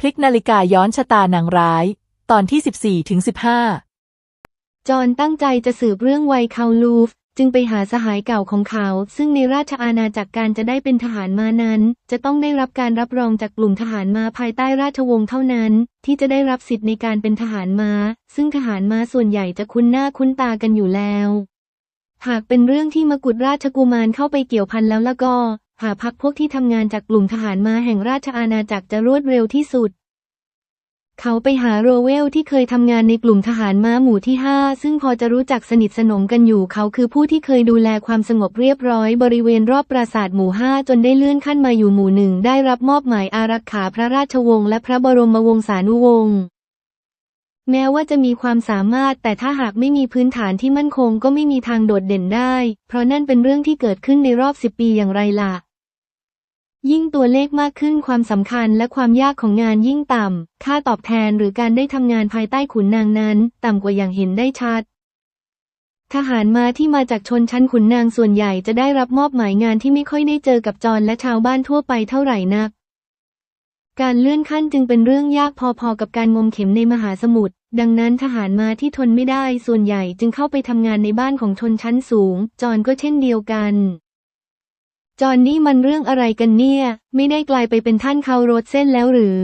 พลิกนาฬิกาย้อนชะตานางร้าย ตอนที่ 14ถึง15 จอห์นตั้งใจจะสืบเรื่องไวคาลูฟ จึงไปหาสหายเก่าของเขา ซึ่งในราชอาณาจักรการจะได้เป็นทหารมานั้น จะต้องได้รับการรับรองจากกลุ่มทหารมาภายใต้ราชวงศ์เท่านั้น ที่จะได้รับสิทธิ์ในการเป็นทหารมา้าซึ่งทหารม้าส่วนใหญ่จะคุ้นหน้าคุ้นตากันอยู่แล้วหากเป็นเรื่องที่มกุฎราชกุมารเข้าไปเกี่ยวพันแล้วละก็ หาพักพวกที่ทำงานจากกลุ่มทหารมาแห่งราชอาณาจักรจะรวดเร็วที่สุด เขาไปหาโรเวลที่เคยทำงานในกลุ่มทหารม้าหมู่ที่5ซึ่งพอจะรู้จักสนิทสนมกันอยู่ เขาคือผู้ที่เคยดูแลความสงบเรียบร้อยบริเวณรอบปราสาทหมู่5จนได้เลื่อนขั้นมาอยู่หมู่หนึ่งได้รับมอบหมายอารักขาพระราชวงศ์และพระบรมวงศานุวงศ์แม้ว่าจะมีความสามารถแต่ถ้าหากไม่มีพื้นฐานที่มั่นคงก็ไม่มีทางโดดเด่นได้ เพราะนั่นเป็นเรื่องที่เกิดขึ้นในรอบสิบปีอย่างไรล่ะ ยิ่งตัวเลขมากขึ้นความสำคัญและความยากของงานยิ่งต่ำ ค่าตอบแทนหรือการได้ทำงานภายใต้ขุนนางนั้น ต่ำกว่าอย่างเห็นได้ชัด ทหารมาที่มาจากชนชั้นขุนนางส่วนใหญ่จะได้รับมอบหมายงานที่ไม่ค่อยได้เจอกับจรและชาวบ้านทั่วไปเท่าไหร่นัก การเลื่อนขั้นจึงเป็นเรื่องยากพอๆกับการงมเข็มในมหาสมุทร ดังนั้นทหารมาที่ทนไม่ได้ส่วนใหญ่จึงเข้าไปทำงานในบ้านของชนชั้นสูงจอนก็เช่นเดียวกัน จอนนี่มันเรื่องอะไรกันเนี่ย ไม่ได้กลายไปเป็นท่านเขารถเส้นแล้วหรือ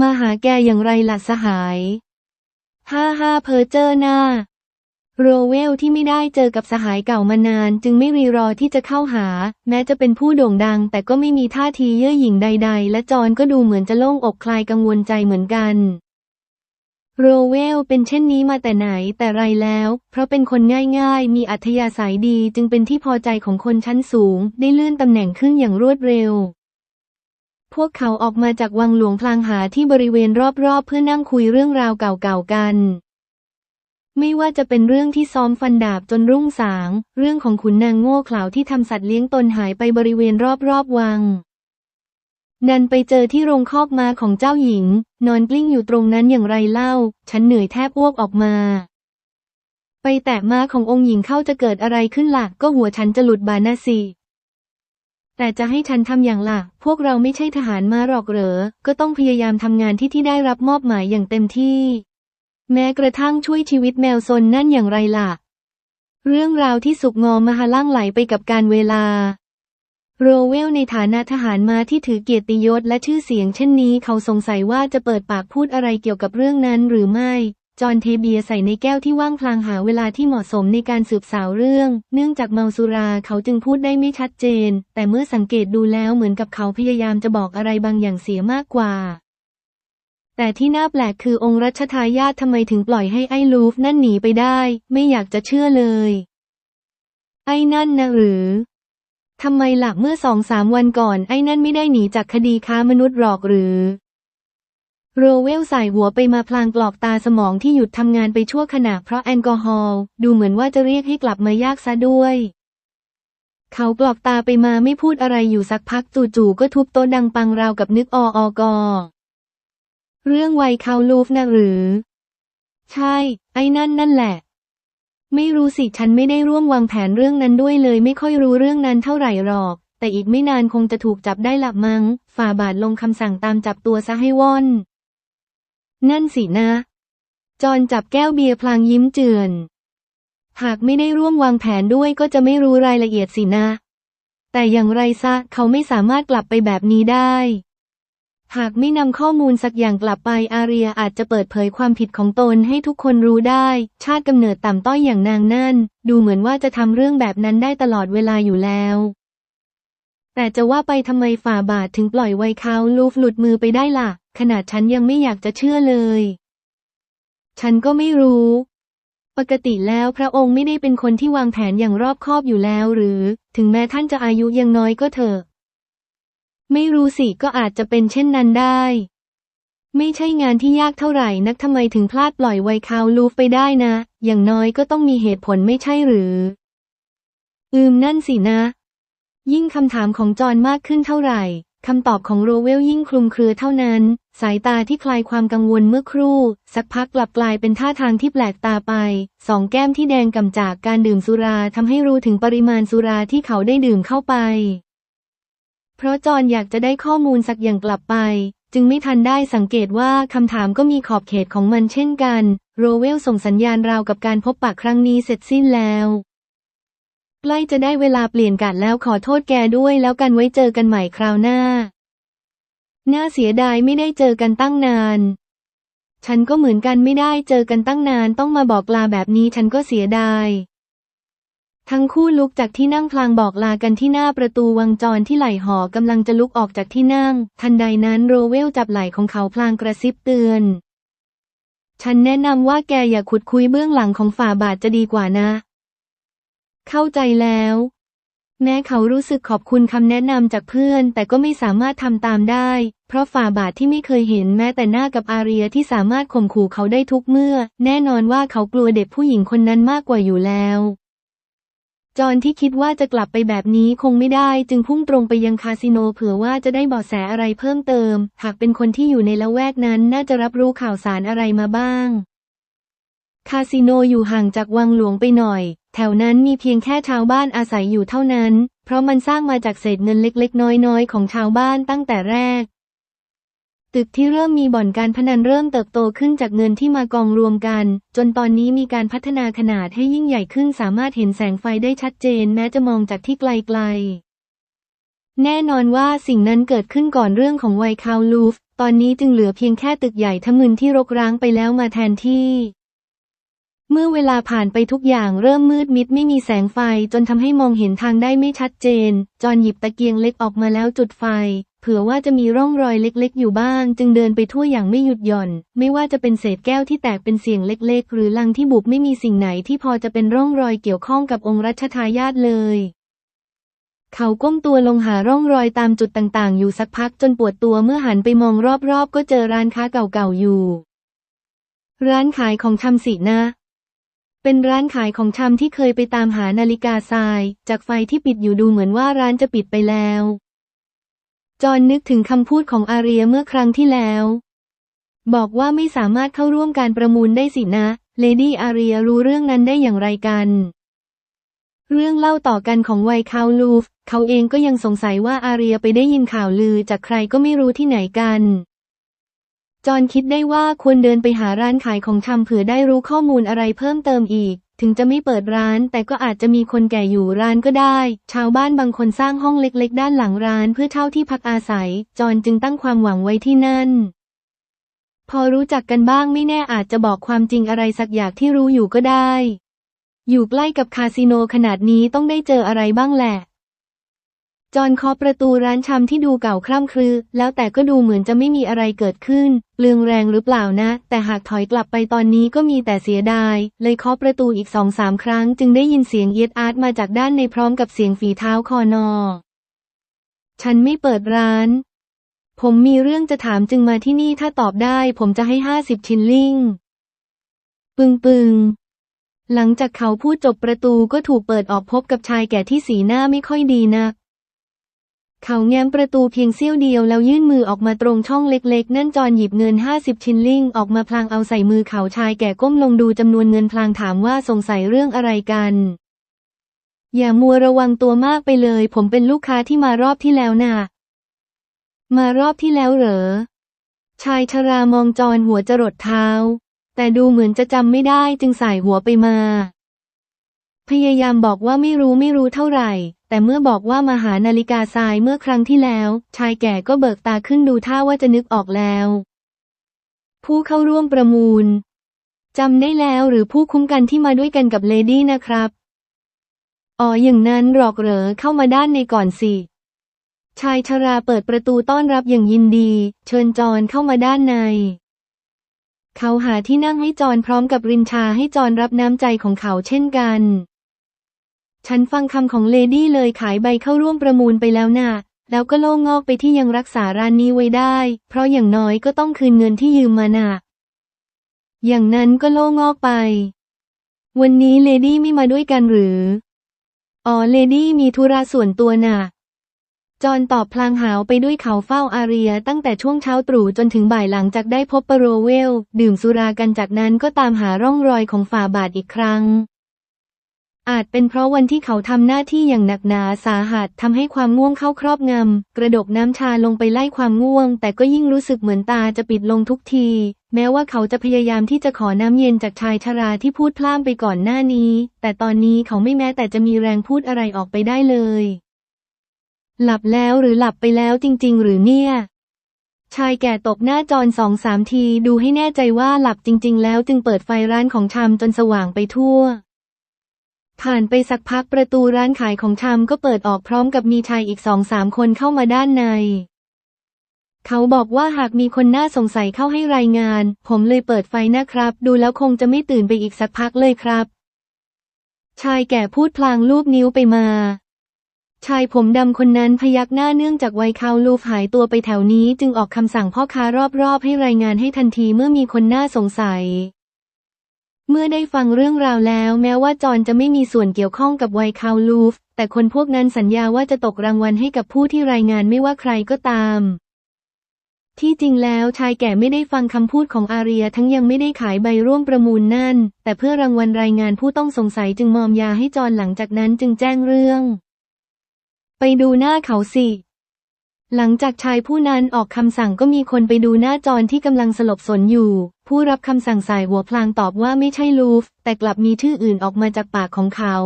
มาหาแกอย่างไรล่ะสหายห้าห้าเพอเจอร์หน้า โรเวลที่ไม่ได้เจอกับสหายเก่ามานาน จึงไม่รีรอที่จะเข้าหา แม้จะเป็นผู้โด่งดัง แต่ก็ไม่มีท่าทีเย่อหยิ่งใด ๆ และจอนก็ดูเหมือนจะโล่งอกคลายกังวลใจเหมือนกัน โรเวลเป็นเช่นนี้มาแต่ไหนแต่ไรแล้ว เพราะเป็นคนง่ายๆ มีอัธยาศัยดีจึงเป็นที่พอใจของคนชั้นสูง ได้เลื่อนตำแหน่งขึ้นอย่างรวดเร็ว พวกเขาออกมาจากวังหลวงพลางหาที่บริเวณรอบๆ เพื่อนั่งคุยเรื่องราวเก่าๆกัน ไม่ว่าจะเป็นเรื่องที่ซ้อมฟันดาบจนรุ่งสาง เรื่องของขุนนางโง่เขลาที่ทำสัตว์เลี้ยงตนหายไปบริเวณรอบๆวัง ดันไปเจอที่โรงคอกม้าของเจ้าหญิง นอนกลิ้งอยู่ตรงนั้นอย่างไรเล่า ฉันเหนื่อยแทบอ้วกออกมา ไปแตะม้าขององค์หญิงเข้าจะเกิดอะไรขึ้นล่ะก็หัวฉันจะหลุดบานาสิแต่จะให้ฉันทำอย่างล่ะ พวกเราไม่ใช่ทหารมาหรอกเหรอ ก็ต้องพยายามทำงานที่ที่ได้รับมอบหมายอย่างเต็มที่ แม้กระทั่งช่วยชีวิตแมวซนนั่นอย่างไรล่ะ เรื่องราวที่สุกงอมหาล่างไหลไปกับการเวลา โรเวลในฐานะทหารมาที่ถือเกียรติยศและชื่อเสียงเช่นนี้เขาสงสัยว่าจะเปิดปากพูดอะไรเกี่ยวกับเรื่องนั้นหรือไม่ จอห์นเทเบียใส่ในแก้วที่ว่างพลางหาเวลาที่เหมาะสมในการสืบสาวเรื่อง เนื่องจากเมาสุราเขาจึงพูดได้ไม่ชัดเจน แต่เมื่อสังเกตดูแล้วเหมือนกับเขาพยายามจะบอกอะไรบางอย่างเสียมากกว่า แต่ที่น่าแปลกคือองค์รัชทายาททำไมถึงปล่อยให้ไอ้ลูฟนั่นหนีไปได้ ไม่อยากจะเชื่อเลย ไอ้นั่นนะหรือ ทำไมหลักเมื่อสองสามวันก่อนไอ้นั่นไม่ได้หนีจากคดีค้ามนุษย์หรอกหรือ โรเวลใส่หัวไปมาพลางกรอกตาสมองที่หยุดทำงานไปชั่วขณะเพราะแอลกอฮอล์ดูเหมือนว่าจะเรียกให้กลับมายากซะด้วย เขากรอกตาไปมาไม่พูดอะไรอยู่สักพักจู่ๆก็ทุบโต๊ะดังปังราวกับนึกอออกอเรื่องไวคาวลูฟนะหรือ ใช่ ไอ้นั่นนั่นแหละ ไม่รู้สิฉันไม่ได้ร่วมวางแผนเรื่องนั้นด้วยเลยไม่ค่อยรู้เรื่องนั้นเท่าไหร่หรอก แต่อีกไม่นานคงจะถูกจับได้ละมัง้ง ฝ่าบาทลงคำสั่งตามจับตัวซะให้ว่อน นั่นสินะ จอนจับแก้วเบียร์พลางยิ้มเจือน หากไม่ได้ร่วมวางแผนด้วยก็จะไม่รู้รายละเอียดสินะ แต่อย่างไรซะเขาไม่สามารถกลับไปแบบนี้ได้ หากไม่นำข้อมูลสักอย่างกลับไปอาเรียอาจจะเปิดเผยความผิดของตนให้ทุกคนรู้ได้ ชาติกำเนิดต่ำต้อยอย่างนางนั่น ดูเหมือนว่าจะทำเรื่องแบบนั้นได้ตลอดเวลาอยู่แล้ว แต่จะว่าไปทำไมฝ่าบาทถึงปล่อยไวเขาลูฟหลุดมือไปได้ล่ะ ขนาดฉันยังไม่อยากจะเชื่อเลย ฉันก็ไม่รู้ ปกติแล้วพระองค์ไม่ได้เป็นคนที่วางแผนอย่างรอบคอบอยู่แล้วหรือ ถึงแม้ท่านจะอายุยังน้อยก็เถอะ ไม่รู้สิก็อาจจะเป็นเช่นนั้นได้ ไม่ใช่งานที่ยากเท่าไหร่นักทำไมถึงพลาดปล่อยไวคาวลูฟไปได้นะ อย่างน้อยก็ต้องมีเหตุผลไม่ใช่หรือ อืมนั่นสินะ ยิ่งคำถามของจอห์นมากขึ้นเท่าไหร่คำตอบของโรเวลยิ่งคลุมเครือเท่านั้น สายตาที่คลายความกังวลเมื่อครู่ สักพักกลับกลายเป็นท่าทางที่แปลกตาไป สองแก้มที่แดงกำจากการดื่มสุราทำให้รู้ถึงปริมาณสุราที่เขาได้ดื่มเข้าไป ราะจอห์นอยากจะได้ข้อมูลสักอย่างกลับไป จึงไม่ทันได้สังเกตว่าคำถามก็มีขอบเขตของมันเช่นกัน โรเวลส่งสัญญาณราวกับการพบปะครั้งนี้เสร็จสิ้นแล้วใกล้จะได้เวลาเปลี่ยนกาดแล้วขอโทษแกด้วยแล้วกันไว้เจอกันใหม่คราวหน้า น่าเสียดายไม่ได้เจอกันตั้งนาน ฉันก็เหมือนกันไม่ได้เจอกันตั้งนานต้องมาบอกลาแบบนี้ฉันก็เสียดาย ทั้งคู่ลุกจากที่นั่งพลางบอกลากันที่หน้าประตูวังจรที่ไหลหอกำลังจะลุกออกจากที่นั่ง ทันใดนั้นโรเวลจับไหล่ของเขาพลางกระซิบเตือน ฉันแนะนำว่าแกอย่าขุดคุยเบื้องหลังของฝ่าบาทจะดีกว่านะ เข้าใจแล้ว แม้เขารู้สึกขอบคุณคำแนะนำจากเพื่อน แต่ก็ไม่สามารถทำตามได้ เพราะฝ่าบาทที่ไม่เคยเห็นแม้แต่หน้ากับอาเรียที่สามารถข่มขู่เขาได้ทุกเมื่อ แน่นอนว่าเขากลัวเด็กผู้หญิงคนนั้นมากกว่าอยู่แล้ว จอนที่คิดว่าจะกลับไปแบบนี้คงไม่ได้ จึงพุ่งตรงไปยังคาสิโนเผื่อว่าจะได้เบาะแสอะไรเพิ่มเติม หากเป็นคนที่อยู่ในละแวกนั้นน่าจะรับรู้ข่าวสารอะไรมาบ้าง คาสิโนอยู่ห่างจากวังหลวงไปหน่อย แถวนั้นมีเพียงแค่ชาวบ้านอาศัยอยู่เท่านั้น เพราะมันสร้างมาจากเศษเงินเล็กๆ น้อยๆ ของชาวบ้านตั้งแต่แรก ตึกที่เริ่มมีบ่อนการพนันเริ่มเติบโตขึ้นจากเงินที่มากองรวมกัน จนตอนนี้มีการพัฒนาขนาดให้ยิ่งใหญ่ขึ้นสามารถเห็นแสงไฟได้ชัดเจนแม้จะมองจากที่ไกลๆ แน่นอนว่าสิ่งนั้นเกิดขึ้นก่อนเรื่องของไวคาวลูฟ ตอนนี้จึงเหลือเพียงแค่ตึกใหญ่ทะมึนที่รกร้างไปแล้วมาแทนที่เมื่อเวลาผ่านไปทุกอย่างเริ่มมืดมิดไม่มีแสงไฟจนทำให้มองเห็นทางได้ไม่ชัดเจน จอนหยิบตะเกียงเล็กออกมาแล้วจุดไฟ เผื่อว่าจะมีร่องรอยเล็กๆ อยู่บ้าง จึงเดินไปทั่วอย่างไม่หยุดหย่อน ไม่ว่าจะเป็นเศษแก้วที่แตกเป็นเสียงเล็กๆ หรือลังที่บุบไม่มีสิ่งไหนที่พอจะเป็นร่องรอยเกี่ยวข้องกับองค์รัชทายาทเลย เขาก้มตัวลงหาร่องรอยตามจุดต่างๆ อยู่สักพักจนปวดตัวเมื่อหันไปมองรอบๆ ก็เจอร้านค้าเก่าๆอยู่ ร้านขายของชำสินะเป็นร้านขายของชำที่เคยไปตามหานาฬิกาทราย จากไฟที่ปิดอยู่ดูเหมือนว่าร้านจะปิดไปแล้ว จอห์นนึกถึงคำพูดของอาเรียเมื่อครั้งที่แล้ว บอกว่าไม่สามารถเข้าร่วมการประมูลได้สินะ เลดี้อาเรียรู้เรื่องนั้นได้อย่างไรกัน เรื่องเล่าต่อกันของไวคาวลูฟ เขาเองก็ยังสงสัยว่าอาเรียไปได้ยินข่าวลือจากใครก็ไม่รู้ที่ไหนกัน จอห์นคิดได้ว่าควรเดินไปหาร้านขายของชำเผื่อได้รู้ข้อมูลอะไรเพิ่มเติมอีก ถึงจะไม่เปิดร้านแต่ก็อาจจะมีคนแก่อยู่ร้านก็ได้ ชาวบ้านบางคนสร้างห้องเล็กๆ ด้านหลังร้านเพื่อเช่าที่พักอาศัย จอห์นจึงตั้งความหวังไว้ที่นั่น พอรู้จักกันบ้างไม่แน่อาจจะบอกความจริงอะไรสักอย่างที่รู้อยู่ก็ได้ อยู่ใกล้กับคาสิโนขนาดนี้ต้องได้เจออะไรบ้างแหละ จอห์นเคาะประตูร้านชำที่ดูเก่าคร่ำครึแล้วแต่ก็ดูเหมือนจะไม่มีอะไรเกิดขึ้น เปลืองแรงหรือเปล่านะ แต่หากถอยกลับไปตอนนี้ก็มีแต่เสียดาย เลยเคาะประตูอีกสองสามครั้ง จึงได้ยินเสียงเย็ดอาร์ตมาจากด้านในพร้อมกับเสียงฝีเท้าคอนอ ฉันไม่เปิดร้าน ผมมีเรื่องจะถามจึงมาที่นี่ถ้าตอบได้ ผมจะให้ห้าสิบชินลิงปึงปึงหลังจากเขาพูดจบประตูก็ถูกเปิดออกพบกับชายแก่ที่สีหน้าไม่ค่อยดีนัก เขาแง้มประตูเพียงเสี้ยวเดียวแล้วยื่นมือออกมาตรงช่องเล็กๆ นั่นจอนหยิบเงินห้าสิบชินลิงออกมาพลางเอาใส่มือเขาชายแก่ก้มลงดูจำนวนเงินพลางถามว่าสงสัยเรื่องอะไรกัน อย่ามัวระวังตัวมากไปเลย ผมเป็นลูกค้าที่มารอบที่แล้วน่ะ มารอบที่แล้วเหรอ ชายชรามองจรหัวจรดเท้า แต่ดูเหมือนจะจำไม่ได้จึงสายหัวไปมา พยายามบอกว่าไม่รู้ไม่รู้เท่าไหร่ แต่เมื่อบอกว่ามาหานาฬิกาทรายเมื่อครั้งที่แล้ว ชายแก่ก็เบิกตาขึ้นดูท่าว่าจะนึกออกแล้ว ผู้เข้าร่วมประมูลจำได้แล้วหรือผู้คุ้มกันที่มาด้วยกันกับเลดี้นะครับ อ๋ออย่างนั้นหรอกเหรอเข้ามาด้านในก่อนสิ ชายชราเปิดประตูต้อนรับอย่างยินดี เชิญจอนเข้ามาด้านใน เขาหาที่นั่งให้จอนพร้อมกับรินชาให้จอนรับน้ำใจของเขาเช่นกัน ฉันฟังคำของเลดี้เลยขายใบเข้าร่วมประมูลไปแล้วนะ่ะ แล้วก็โล่งงอกไปที่ยังรักษาร้านนี้ไว้ได้ เพราะอย่างน้อยก็ต้องคืนเงินที่ยืมมาน่ะ อย่างนั้นก็โล่งงอกไป วันนี้เลดี้ไม่มาด้วยกันหรือ อ๋อเลดี้มีธุระส่วนตัวน่ะ จอนตอบพลางหาวไปด้วยเขาเฝ้าอาเรียตั้งแต่ช่วงเช้าตรู่จนถึงบ่ายหลังจากได้พบปโรเวล ดื่มสุรากันจากนั้นก็ตามหาร่องรอยของฝ่าบาทอีกครั้ง อาจเป็นเพราะวันที่เขาทำหน้าที่อย่างหนักหนาสาหัสทำให้ความง่วงเข้าครอบงำ กระดกน้ำชาลงไปไล่ความง่วง แต่ก็ยิ่งรู้สึกเหมือนตาจะปิดลงทุกที แม้ว่าเขาจะพยายามที่จะขอน้ำเย็นจากชายชราที่พูดพล่ามไปก่อนหน้านี้ แต่ตอนนี้เขาไม่แม้แต่จะมีแรงพูดอะไรออกไปได้เลย หลับแล้วหรือหลับไปแล้วจริง ๆ หรือเนี่ย ชายแก่ตบหน้าจอนสองสามทีดูให้แน่ใจว่าหลับจริง ๆ แล้วจึงเปิดไฟร้านของชำจนสว่างไปทั่ว ผ่านไปสักพักประตูร้านขายของชำก็เปิดออกพร้อมกับมีชายอีกสองสามคนเข้ามาด้านใน เขาบอกว่าหากมีคนน่าสงสัยเข้าให้รายงาน ผมเลยเปิดไฟนะครับ ดูแล้วคงจะไม่ตื่นไปอีกสักพักเลยครับ ชายแก่พูดพลางลูบนิ้วไปมา ชายผมดำคนนั้นพยักหน้าเนื่องจากไวคาวลูฟหายตัวไปแถวนี้ จึงออกคำสั่งพ่อค้ารอบๆให้รายงานให้ทันทีเมื่อมีคนน่าสงสัย เมื่อได้ฟังเรื่องราวแล้ว แม้ว่าจอนจะไม่มีส่วนเกี่ยวข้องกับไวคาวลูฟ แต่คนพวกนั้นสัญญาว่าจะตกรางวัลให้กับผู้ที่รายงานไม่ว่าใครก็ตาม ที่จริงแล้วชายแก่ไม่ได้ฟังคำพูดของอาเรียทั้งยังไม่ได้ขายใบร่วมประมูลนั่น แต่เพื่อรางวัลรายงานผู้ต้องสงสัยจึงมอมยาให้จอนหลังจากนั้นจึงแจ้งเรื่อง ไปดูหน้าเขาสิหลังจากชายผู้นั้นออกคำสั่งก็มีคนไปดูหน้าจอนที่กำลังสลบสนอยู่ ผู้รับคำสั่งสายหัวพลางตอบว่าไม่ใช่ลูฟ แต่กลับมีชื่ออื่นออกมาจากปากของเขา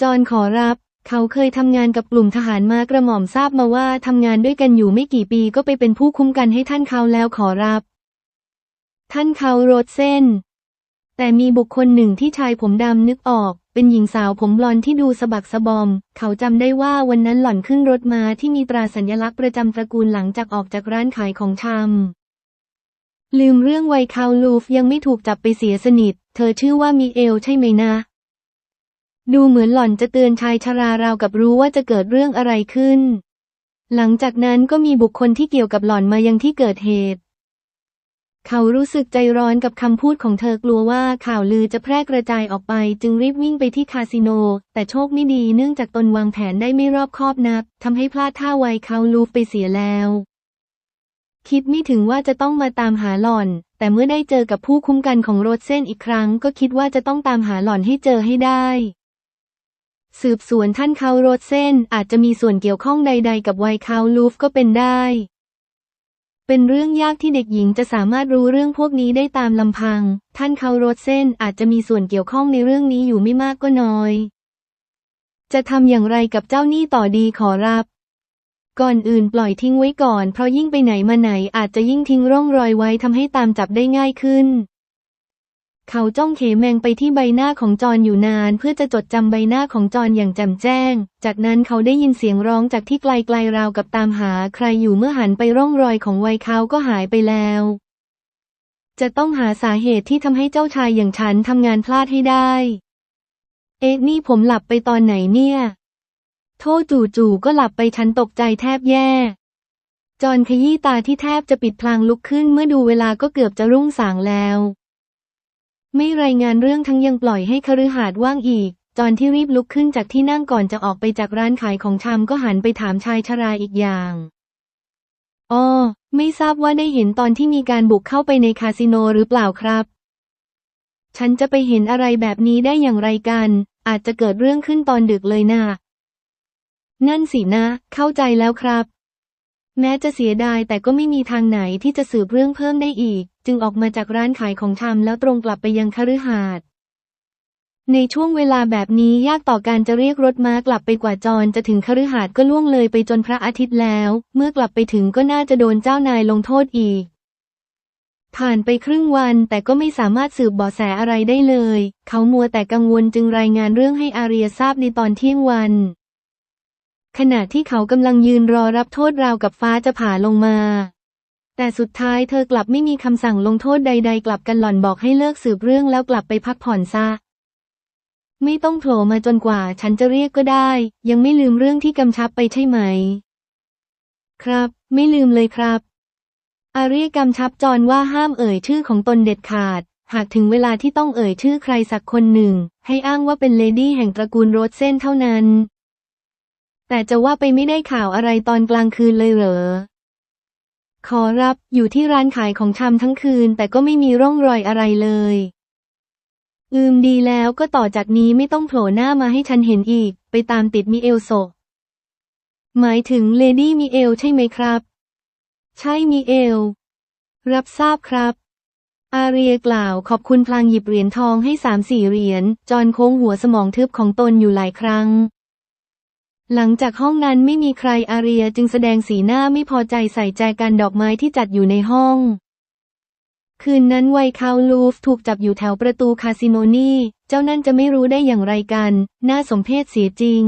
จอนขอรับ เขาเคยทำงานกับกลุ่มทหารมากระหม่อมทราบมาว่าทำงานด้วยกันอยู่ไม่กี่ปีก็ไปเป็นผู้คุ้มกันให้ท่านเขาแล้วขอรับ ท่านเขาโรดเส้น แต่มีบุคคลหนึ่งที่ชายผมดำนึกออก เป็นหญิงสาวผมบลอนที่ดูสะบักสะบอม เขาจำได้ว่าวันนั้นหล่อนขึ้นรถมาที่มีตราสัญลักษณ์ประจำตระกูลหลังจากออกจากร้านขายของชำ ลืมเรื่องไวคาวลูฟยังไม่ถูกจับไปเสียสนิท เธอชื่อว่ามีเอลใช่ไหมนะ ดูเหมือนหล่อนจะเตือนชายชราราวกับรู้ว่าจะเกิดเรื่องอะไรขึ้น หลังจากนั้นก็มีบุคคลที่เกี่ยวกับหล่อนมายังที่เกิดเหตุ เขารู้สึกใจร้อนกับคำพูดของเธอกลัวว่าข่าวลือจะแพร่กระจายออกไป จึงรีบวิ่งไปที่คาสิโน แต่โชคไม่ดีเนื่องจากตนวางแผนได้ไม่รอบคอบนักทำให้พลาดท่าไวเขาลูฟไปเสียแล้ว คิดไม่ถึงว่าจะต้องมาตามหาหล่อน แต่เมื่อได้เจอกับผู้คุ้มกันของโรดเส้นอีกครั้ง ก็คิดว่าจะต้องตามหาหล่อนให้เจอให้ได้ สืบสวนท่านเขาโรดเส้นอาจจะมีส่วนเกี่ยวข้องใด ๆ กับไวคาวลูฟก็เป็นได้ เป็นเรื่องยากที่เด็กหญิงจะสามารถรู้เรื่องพวกนี้ได้ตามลำพัง ท่านเขาโรดเส้นอาจจะมีส่วนเกี่ยวข้องในเรื่องนี้อยู่ไม่มากก็น้อย จะทำอย่างไรกับเจ้าหนี้ต่อดีขอรับ ก่อนอื่นปล่อยทิ้งไว้ก่อนเพราะยิ่งไปไหนมาไหนอาจจะยิ่งทิ้งร่องรอยไว้ทำให้ตามจับได้ง่ายขึ้น เขาจ้องเขแมงไปที่ใบหน้าของจอนอยู่นาน เพื่อจะจดจำใบหน้าของจอนอย่างแจ่มแจ้ง จากนั้นเขาได้ยินเสียงร้องจากที่ไกลๆราวกับตามหาใครอยู่เมื่อหันไปร่องรอยของวัยเขาก็หายไปแล้ว จะต้องหาสาเหตุที่ทำให้เจ้าชายอย่างฉันทำงานพลาดให้ได้ เอ๊ะนี่ผมหลับไปตอนไหนเนี่ย โทษจู่ๆก็หลับไปฉันตกใจแทบแย่ จอนขยี้ตาที่แทบจะปิดพลางลุกขึ้นเมื่อดูเวลาก็เกือบจะรุ่งสางแล้ว ไม่รายงานเรื่องทั้งยังปล่อยให้คฤหาสน์ว่างอีก จอนที่รีบลุกขึ้นจากที่นั่งก่อนจะออกไปจากร้านขายของชำก็หันไปถามชายชราอีกอย่างอ๋อไม่ทราบว่าได้เห็นตอนที่มีการบุกเข้าไปในคาสิโนหรือเปล่าครับ ฉันจะไปเห็นอะไรแบบนี้ได้อย่างไรกัน อาจจะเกิดเรื่องขึ้นตอนดึกเลยนะ นั่นสินะ เข้าใจแล้วครับ แม้จะเสียดายแต่ก็ไม่มีทางไหนที่จะสืบเรื่องเพิ่มได้อีก จึงออกมาจากร้านขายของชำแล้วตรงกลับไปยังคฤหาสน์ในช่วงเวลาแบบนี้ยากต่อการจะเรียกรถม้ากลับไปกว่าจรจะถึงคฤหาสน์ก็ล่วงเลยไปจนพระอาทิตย์แล้ว เมื่อกลับไปถึงก็น่าจะโดนเจ้านายลงโทษอีก ผ่านไปครึ่งวันแต่ก็ไม่สามารถสืบเบาะแสอะไรได้เลย เขามัวแต่กังวลจึงรายงานเรื่องให้อาเรียทราบในตอนเที่ยงวัน ขณะที่เขากำลังยืนรอรับโทษราวกับฟ้าจะผ่าลงมา แต่สุดท้ายเธอกลับไม่มีคำสั่งลงโทษใด ๆ กลับกันหล่อนบอกให้เลิกสืบเรื่องแล้วกลับไปพักผ่อนซะ ไม่ต้องโผล่มาจนกว่าฉันจะเรียกก็ได้ ยังไม่ลืมเรื่องที่กำชับไปใช่ไหม ครับ ไม่ลืมเลยครับ อาเรียกำชับจอนว่าห้ามเอ่ยชื่อของตนเด็ดขาด หากถึงเวลาที่ต้องเอ่ยชื่อใครสักคนหนึ่ง ให้อ้างว่าเป็นเลดี้แห่งตระกูลโรสเซนเท่านั้น แต่จะว่าไปไม่ได้ข่าวอะไรตอนกลางคืนเลยเหรอ ขอรับอยู่ที่ร้านขายของชำทั้งคืน แต่ก็ไม่มีร่องรอยอะไรเลย อืมดีแล้วก็ต่อจากนี้ไม่ต้องโผล่หน้ามาให้ฉันเห็นอีก ไปตามติดมิเอลโซ หมายถึงเลดี้มิเอลใช่ไหมครับ ใช่มิเอล รับทราบครับ อาเรียกล่าวขอบคุณพลางหยิบเหรียญทองให้สามสี่เหรียญจอนโค้งหัวสมองทึบของตนอยู่หลายครั้ง หลังจากห้องนั้นไม่มีใครอาเรียจึงแสดงสีหน้าไม่พอใจใส่แจกันดอกไม้ที่จัดอยู่ในห้อง คืนนั้นไวคาวลูฟถูกจับอยู่แถวประตูคาสิโนนี่ เจ้านั่นจะไม่รู้ได้อย่างไรกัน น่าสมเพชเสียจริง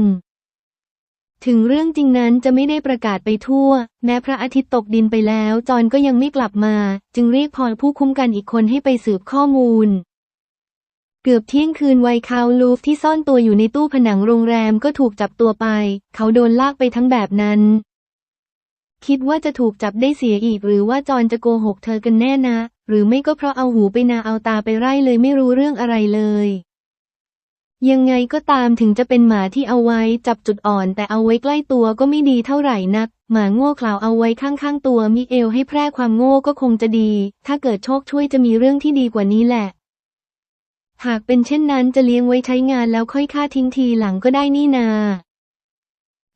ถึงเรื่องจริงนั้นจะไม่ได้ประกาศไปทั่ว แม้พระอาทิตย์ตกดินไปแล้ว จอนก็ยังไม่กลับมา จึงเรียกพอผู้คุ้มกันอีกคนให้ไปสืบข้อมูล เกือบเที่ยงคืนไวคาวลูฟที่ซ่อนตัวอยู่ในตู้ผนังโรงแรมก็ถูกจับตัวไป เขาโดนลากไปทั้งแบบนั้น คิดว่าจะถูกจับได้เสียอีกหรือว่าจอนจะโกหกเธอกันแน่นะ หรือไม่ก็เพราะเอาหูไปนาเอาตาไปไร่เลยไม่รู้เรื่องอะไรเลย ยังไงก็ตามถึงจะเป็นหมาที่เอาไว้จับจุดอ่อน แต่เอาไว้ใกล้ตัวก็ไม่ดีเท่าไหร่นัก หมาโง่เขลาเอาไว้ข้างๆตัวมิเอลให้แพร่ความโง่ก็คงจะดี ถ้าเกิดโชคช่วยจะมีเรื่องที่ดีกว่านี้แหละ หากเป็นเช่นนั้นจะเลี้ยงไว้ใช้งานแล้วค่อยฆ่าทิ้งทีหลังก็ได้นี่นา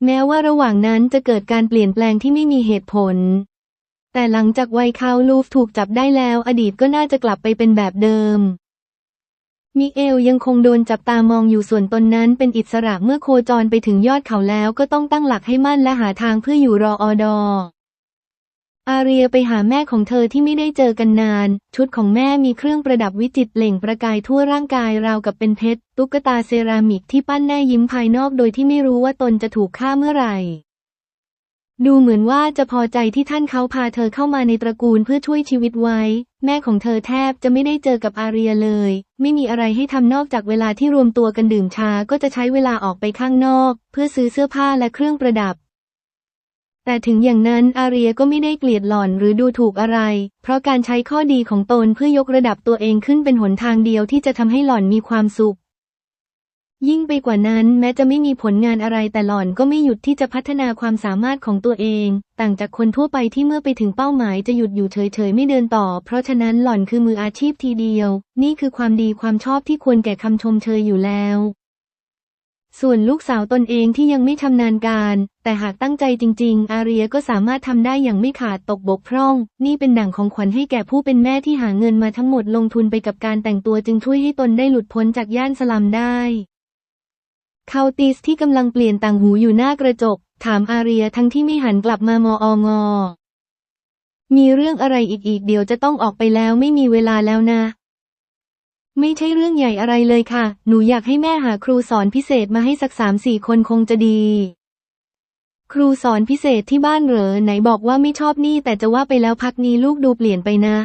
แม้ว่าระหว่างนั้นจะเกิดการเปลี่ยนแปลงที่ไม่มีเหตุผล แต่หลังจากไวคาวลูฟถูกจับได้แล้ว อดีตก็น่าจะกลับไปเป็นแบบเดิม มิเอลยังคงโดนจับตามองอยู่ส่วนตนนั้นเป็นอิสระเมื่อโคจรไปถึงยอดเขาแล้วก็ต้องตั้งหลักให้มั่นและหาทางเพื่ออยู่รออดอ อาเรียไปหาแม่ของเธอที่ไม่ได้เจอกันนาน ชุดของแม่มีเครื่องประดับวิจิตรเปล่งประกายทั่วร่างกายราวกับเป็นเพชร ตุ๊กตาเซรามิกที่ปั้นแน่ยิ้มภายนอกโดยที่ไม่รู้ว่าตนจะถูกฆ่าเมื่อไหร่ ดูเหมือนว่าจะพอใจที่ท่านเขาพาเธอเข้ามาในตระกูลเพื่อช่วยชีวิตไว้ แม่ของเธอแทบจะไม่ได้เจอกับอาเรียเลย ไม่มีอะไรให้ทำนอกจากเวลาที่รวมตัวกันดื่มชา ก็จะใช้เวลาออกไปข้างนอก เพื่อซื้อเสื้อผ้าและเครื่องประดับ แต่ถึงอย่างนั้นอาเรียก็ไม่ได้เกลียดหล่อนหรือดูถูกอะไร เพราะการใช้ข้อดีของตนเพื่อยกระดับตัวเองขึ้นเป็นหนทางเดียวที่จะทำให้หล่อนมีความสุข ยิ่งไปกว่านั้นแม้จะไม่มีผลงานอะไรแต่หล่อนก็ไม่หยุดที่จะพัฒนาความสามารถของตัวเอง ต่างจากคนทั่วไปที่เมื่อไปถึงเป้าหมายจะหยุดอยู่เฉยๆไม่เดินต่อ เพราะฉะนั้นหล่อนคือมืออาชีพทีเดียว นี่คือความดีความชอบที่ควรแก่คำชมเชยอยู่แล้ว ส่วนลูกสาวตนเองที่ยังไม่ชำนาญการ แต่หากตั้งใจจริง ๆ อาเรียก็สามารถทำได้อย่างไม่ขาดตกบกพร่อง นี่เป็นดั่งของขวัญให้แก่ผู้เป็นแม่ที่หาเงินมาทั้งหมดลงทุนไปกับการแต่งตัวจึงช่วยให้ตนได้หลุดพ้นจากย่านสลัมได้คาติสที่กำลังเปลี่ยนต่างหูอยู่หน้ากระจก ถามอาเรียทั้งที่ไม่หันกลับมามอองอ มีเรื่องอะไรอีกอีกเดี๋ยวจะต้องออกไปแล้วไม่มีเวลาแล้วนะ ไม่ใช่เรื่องใหญ่อะไรเลยค่ะ หนูอยากให้แม่หาครูสอนพิเศษมาให้สักสามสี่คนคงจะดี ครูสอนพิเศษที่บ้านเหรอ ไหนบอกว่าไม่ชอบนี่ แต่จะว่าไปแล้วพักนี้ลูกดูเปลี่ยนไปนะ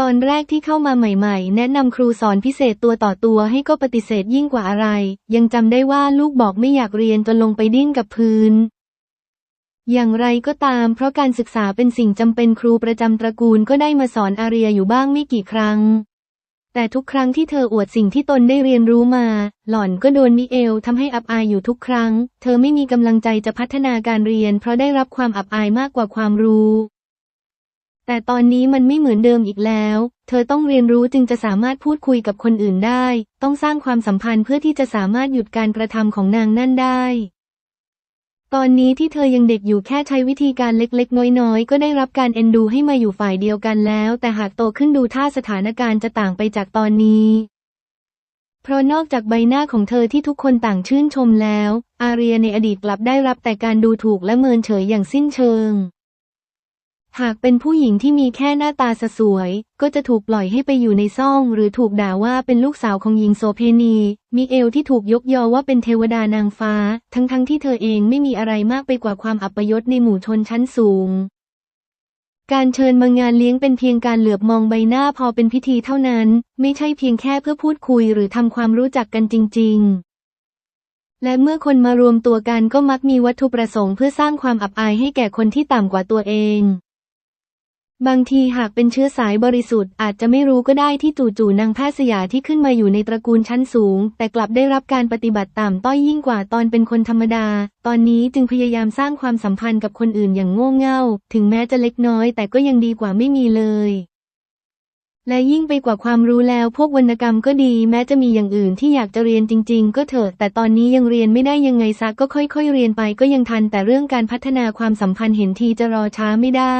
ตอนแรกที่เข้ามาใหม่ๆ แนะนำครูสอนพิเศษตัวต่อตัวให้ก็ปฏิเสธยิ่งกว่าอะไร ยังจำได้ว่าลูกบอกไม่อยากเรียนจนลงไปดิ้นกับพื้นอย่างไรก็ตาม เพราะการศึกษาเป็นสิ่งจำเป็นครูประจำตระกูลก็ได้มาสอนอาเรียอยู่บ้างไม่กี่ครั้ง แต่ทุกครั้งที่เธออวดสิ่งที่ตนได้เรียนรู้มา หล่อนก็โดนมิเอลทำให้อับอายอยู่ทุกครั้ง เธอไม่มีกำลังใจจะพัฒนาการเรียน เพราะได้รับความอับอายมากกว่าความรู้ แต่ตอนนี้มันไม่เหมือนเดิมอีกแล้ว เธอต้องเรียนรู้จึงจะสามารถพูดคุยกับคนอื่นได้ ต้องสร้างความสัมพันธ์เพื่อที่จะสามารถหยุดการกระทำของนางนั่นได้ ตอนนี้ที่เธอยังเด็กอยู่แค่ใช้วิธีการเล็กๆ น้อยๆ ก็ได้รับการเอ็นดูให้มาอยู่ฝ่ายเดียวกันแล้ว แต่หากโตขึ้นดูท่าสถานการณ์จะต่างไปจากตอนนี้ เพราะนอกจากใบหน้าของเธอที่ทุกคนต่างชื่นชมแล้ว อาเรียในอดีตกลับได้รับแต่การดูถูกและเมินเฉยอย่างสิ้นเชิง หากเป็นผู้หญิงที่มีแค่หน้าตาสสวย ก็จะถูกปล่อยให้ไปอยู่ในซ่อง หรือถูกด่าว่าเป็นลูกสาวของหญิงโสเพณีมีเอลที่ถูกยกยอว่าเป็นเทวดานางฟ้า ทั้งๆทที่เธอเองไม่มีอะไรมากไปกว่าความอัปยศในหมู่ชนชั้นสูง การเชิญมางานเลี้ยงเป็นเพียงการเหลือบมองใบหน้าพอเป็นพิธีเท่านั้น ไม่ใช่เพียงแค่เพื่อพูดคุยหรือทำความรู้จักกันจริง ๆและเมื่อคนมารวมตัวกันก็มักมีวัตถุประสงค์เพื่อสร้างความอับอายให้แก่คนที่ต่ำกว่าตัวเอง บางทีหากเป็นเชื้อสายบริสุทธิ์อาจจะไม่รู้ก็ได้ที่จู่ๆนางแพทย์สยาที่ขึ้นมาอยู่ในตระกูลชั้นสูง แต่กลับได้รับการปฏิบัติต่ำต้อยยิ่งกว่าตอนเป็นคนธรรมดา ตอนนี้จึงพยายามสร้างความสัมพันธ์กับคนอื่นอย่างโง่เง่า ถึงแม้จะเล็กน้อยแต่ก็ยังดีกว่าไม่มีเลยและยิ่งไปกว่าความรู้แล้วพวกวรรณกรรมก็ดีแม้จะมีอย่างอื่นที่อยากจะเรียนจริง ๆ ก็เถอะ แต่ตอนนี้ยังเรียนไม่ได้ยังไงซะก็ค่อย ๆ เรียนไปก็ยังทัน แต่เรื่องการพัฒนาความสัมพันธ์เห็นทีจะรอช้าไม่ได้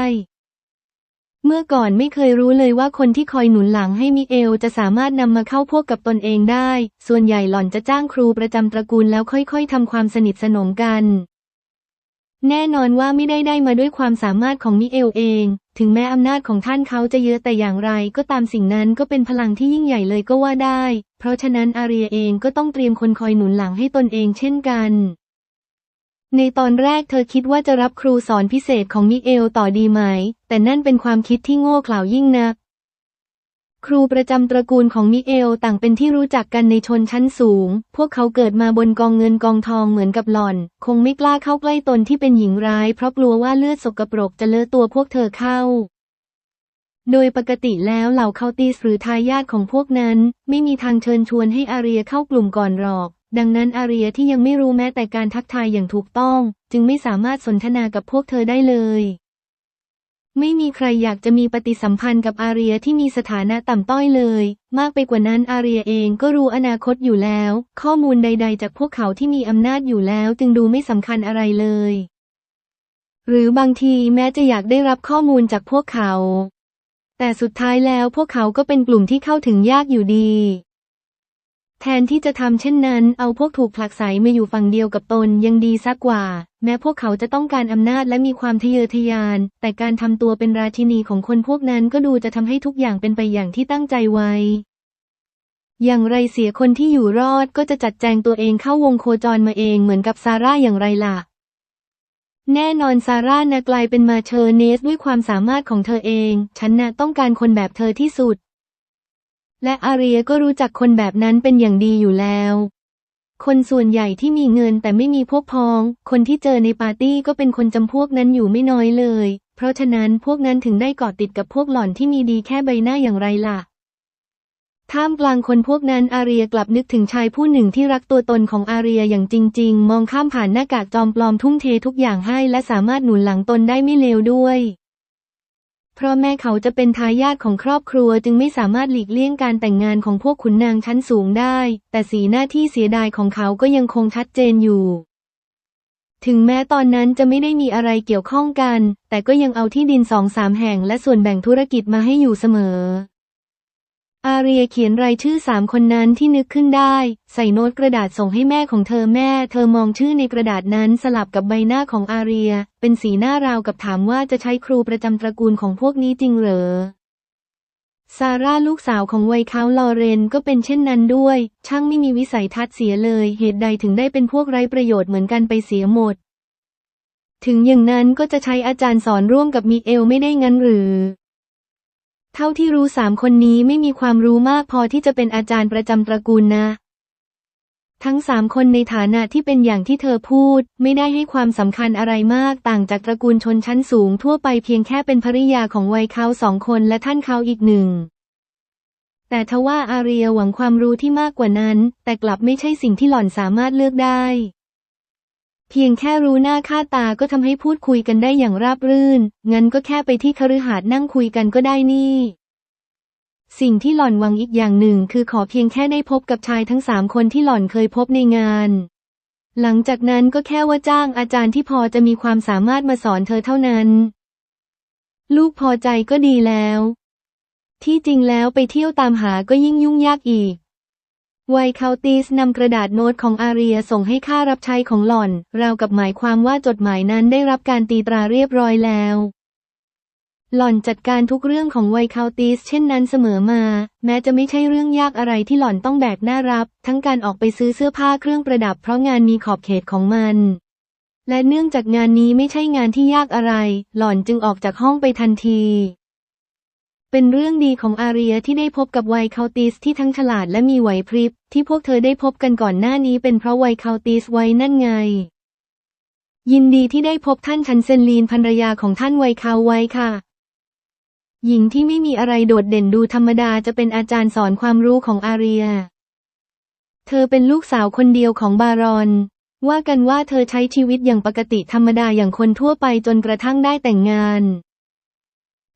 เมื่อก่อนไม่เคยรู้เลยว่าคนที่คอยหนุนหลังให้มิเอลจะสามารถนำมาเข้าพวกกับตนเองได้ ส่วนใหญ่หล่อนจะจ้างครูประจำตระกูลแล้วค่อยๆทำความสนิทสนมกัน แน่นอนว่าไม่ได้ได้มาด้วยความสามารถของมิเอลเอง ถึงแม้อำนาจของท่านเขาจะเยอะแต่อย่างไร ก็ตามสิ่งนั้นก็เป็นพลังที่ยิ่งใหญ่เลยก็ว่าได้ เพราะฉะนั้นอาเรียเองก็ต้องเตรียมคนคอยหนุนหลังให้ตนเองเช่นกัน ในตอนแรกเธอคิดว่าจะรับครูสอนพิเศษของมิเอลต่อดีไหม แต่นั่นเป็นความคิดที่โง่เขลายิ่งนัก ครูประจำตระกูลของมิเอลต่างเป็นที่รู้จักกันในชนชั้นสูง พวกเขาเกิดมาบนกองเงินกองทองเหมือนกับหล่อน คงไม่กล้าเข้าใกล้ตนที่เป็นหญิงร้าย เพราะกลัวว่าเลือดสกปรกจะเลอะตัวพวกเธอเข้า โดยปกติแล้วเหล่าเคาตีสหรือทายาทของพวกนั้น ไม่มีทางเชิญชวนให้อาเรียเข้ากลุ่มก่อนหรอก ดังนั้นอาเรียที่ยังไม่รู้แม้แต่การทักทายอย่างถูกต้อง จึงไม่สามารถสนทนากับพวกเธอได้เลย ไม่มีใครอยากจะมีปฏิสัมพันธ์กับอาเรียที่มีสถานะต่ำต้อยเลย มากไปกว่านั้นอาเรียเองก็รู้อนาคตอยู่แล้ว ข้อมูลใด ๆ จากพวกเขาที่มีอำนาจอยู่แล้วจึงดูไม่สำคัญอะไรเลย หรือบางทีแม้จะอยากได้รับข้อมูลจากพวกเขา แต่สุดท้ายแล้วพวกเขาก็เป็นกลุ่มที่เข้าถึงยากอยู่ดี แทนที่จะทำเช่นนั้น เอาพวกถูกผลักไสมาอยู่ฝั่งเดียวกับตนยังดีสักกว่า แม้พวกเขาจะต้องการอำนาจและมีความทะเยอทะยาน แต่การทำตัวเป็นราชินีของคนพวกนั้นก็ดูจะทำให้ทุกอย่างเป็นไปอย่างที่ตั้งใจไว้ อย่างไรเสียคนที่อยู่รอดก็จะจัดแจงตัวเองเข้าวงโคจรมาเองเหมือนกับซาร่าอย่างไรล่ะ แน่นอนซาร่านะกลายเป็นมาเชอร์เนสด้วยความสามารถของเธอเอง ฉันน่ะต้องการคนแบบเธอที่สุด และอาเรียก็รู้จักคนแบบนั้นเป็นอย่างดีอยู่แล้ว คนส่วนใหญ่ที่มีเงินแต่ไม่มีพวกพ้อง คนที่เจอในปาร์ตี้ก็เป็นคนจำพวกนั้นอยู่ไม่น้อยเลย เพราะฉะนั้นพวกนั้นถึงได้เกาะติดกับพวกหล่อนที่มีดีแค่ใบหน้าอย่างไรล่ะท่ามกลางคนพวกนั้นอาเรียกลับนึกถึงชายผู้หนึ่งที่รักตัวตนของอาเรียอย่างจริง ๆ มองข้ามผ่านหน้ากากจอมปลอมทุ่มเททุกอย่างให้และสามารถหนุนหลังตนได้ไม่เลวด้วย เพราะแม่เขาจะเป็นทายาทของครอบครัวจึงไม่สามารถหลีกเลี่ยงการแต่งงานของพวกขุนนางชั้นสูงได้ แต่สีหน้าที่เสียดายของเขาก็ยังคงชัดเจนอยู่ ถึงแม้ตอนนั้นจะไม่ได้มีอะไรเกี่ยวข้องกัน แต่ก็ยังเอาที่ดินสองสามแห่งและส่วนแบ่งธุรกิจมาให้อยู่เสมอ อาเรียเขียนรายชื่อสามคนนั้นที่นึกขึ้นได้ ใส่โน้ตกระดาษส่งให้แม่ของเธอแม่ เธอมองชื่อในกระดาษนั้นสลับกับใบหน้าของอาเรีย เป็นสีหน้าราวกับถามว่าจะใช้ครูประจำตระกูลของพวกนี้จริงเหรอซาร่าลูกสาวของไวเขาลอเรนก็เป็นเช่นนั้นด้วย ช่างไม่มีวิสัยทัศน์เสียเลย เหตุใดถึงได้เป็นพวกไร้ประโยชน์เหมือนกันไปเสียหมด ถึงอย่างนั้นก็จะใช้อาจารย์สอนร่วมกับมิเอลไม่ได้งั้นหรือ เท่าที่รู้สามคนนี้ไม่มีความรู้มากพอที่จะเป็นอาจารย์ประจำตระกูลนะ ทั้งสามคนในฐานะที่เป็นอย่างที่เธอพูด ไม่ได้ให้ความสำคัญอะไรมากต่างจากตระกูลชนชั้นสูงทั่วไปเพียงแค่เป็นภริยาของวัยเขาสองคนและท่านเขาอีกหนึ่ง แต่ทว่าอาเรียหวังความรู้ที่มากกว่านั้น แต่กลับไม่ใช่สิ่งที่หล่อนสามารถเลือกได้ พียงแค่รู้หน้าค่าตาก็ทำให้พูดคุยกันได้อย่างราบรื่น งั้นก็แค่ไปที่คฤหาสน์นั่งคุยกันก็ได้นี่ สิ่งที่หล่อนหวังอีกอย่างหนึ่งคือขอเพียงแค่ได้พบกับชายทั้งสามคนที่หล่อนเคยพบในงาน หลังจากนั้นก็แค่ว่าจ้างอาจารย์ที่พอจะมีความสามารถมาสอนเธอเท่านั้น ลูกพอใจก็ดีแล้ว ที่จริงแล้วไปเที่ยวตามหาก็ยิ่งยุ่งยากอีก ไวเคาติสนำกระดาษโน้ตของอาเรียส่งให้ข้ารับใช้ของหล่อน ราวกับหมายความว่าจดหมายนั้นได้รับการตีตราเรียบร้อยแล้ว หล่อนจัดการทุกเรื่องของไวเคาติสเช่นนั้นเสมอมา แม้จะไม่ใช่เรื่องยากอะไรที่หล่อนต้องแบกหน้ารับ ทั้งการออกไปซื้อเสื้อผ้าเครื่องประดับเพราะงานมีขอบเขตของมัน และเนื่องจากงานนี้ไม่ใช่งานที่ยากอะไร หล่อนจึงออกจากห้องไปทันที เป็นเรื่องดีของอาเรียที่ได้พบกับไวเคาติสที่ทั้งฉลาดและมีไหวพริบ ที่พวกเธอได้พบกันก่อนหน้านี้เป็นเพราะไวเคาติสไว้นั่นไง ยินดีที่ได้พบท่านชันเซนลีนภรรยาของท่านไวคาวไว้ค่ะ หญิงที่ไม่มีอะไรโดดเด่นดูธรรมดาจะเป็นอาจารย์สอนความรู้ของอาเรีย เธอเป็นลูกสาวคนเดียวของบารอน ว่ากันว่าเธอใช้ชีวิตอย่างปกติธรรมดาอย่างคนทั่วไปจนกระทั่งได้แต่งงาน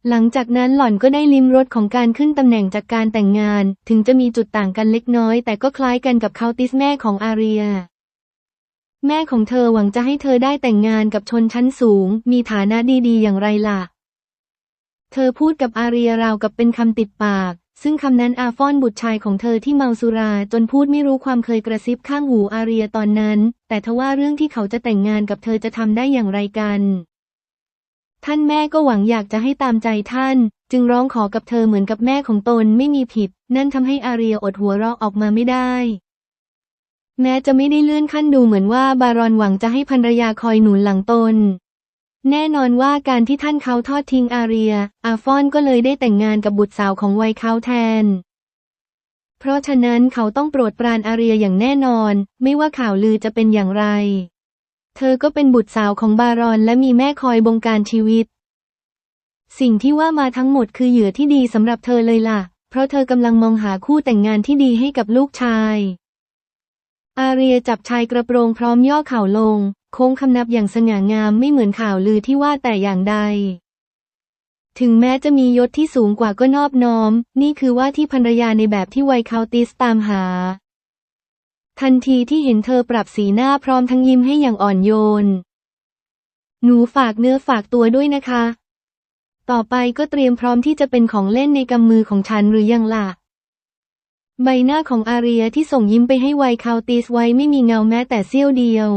หลังจากนั้นหล่อนก็ได้ลิ้มรสของการขึ้นตำแหน่งจากการแต่งงาน ถึงจะมีจุดต่างกันเล็กน้อย แต่ก็คล้ายกันกับเคาติสแม่ของอาเรีย แม่ของเธอหวังจะให้เธอได้แต่งงานกับชนชั้นสูง มีฐานะดีๆ อย่างไรล่ะ เธอพูดกับอาเรียราวกับเป็นคำติดปาก ซึ่งคำนั้นอาฟอนบุตรชายของเธอที่เมาสุราจนพูดไม่รู้ความเคยกระซิบข้างหูอาเรียตอนนั้น แต่ทว่าเรื่องที่เขาจะแต่งงานกับเธอจะทำได้อย่างไรกัน ท่านแม่ก็หวังอยากจะให้ตามใจท่าน จึงร้องขอกับเธอเหมือนกับแม่ของตนไม่มีผิด นั่นทำให้อาเรียอดหัวเราะออกมาไม่ได้ แม้จะไม่ได้เลื่อนขั้นดูเหมือนว่าบารอนหวังจะให้ภรรยาคอยหนุนหลังตน แน่นอนว่าการที่ท่านเขาทอดทิ้งอาเรีย อาฟอนก็เลยได้แต่งงานกับบุตรสาวของวัยเขาแทน เพราะฉะนั้นเขาต้องโปรดปรานอาเรียอย่างแน่นอน ไม่ว่าข่าวลือจะเป็นอย่างไร เธอก็เป็นบุตรสาวของบารอนและมีแม่คอยบงการชีวิต สิ่งที่ว่ามาทั้งหมดคือเหยื่อที่ดีสำหรับเธอเลยล่ะ เพราะเธอกำลังมองหาคู่แต่งงานที่ดีให้กับลูกชาย อาเรียจับชายกระโปรงพร้อมย่อเข่าลง โค้งคำนับอย่างสง่างามไม่เหมือนข่าวลือที่ว่าแต่อย่างใด ถึงแม้จะมียศที่สูงกว่าก็นอบน้อม นี่คือว่าที่ภรรยาในแบบที่ไวเคาติสตามหา ทันทีที่เห็นเธอปรับสีหน้าพร้อมทั้งยิ้มให้อย่างอ่อนโยน หนูฝากเนื้อฝากตัวด้วยนะคะ ต่อไปก็เตรียมพร้อมที่จะเป็นของเล่นในกำมือของฉันหรือยังล่ะ ใบหน้าของอาเรียที่ส่งยิ้มไปให้ไวคาวติสไว้ไม่มีเงาแม้แต่เสี้ยวเดียว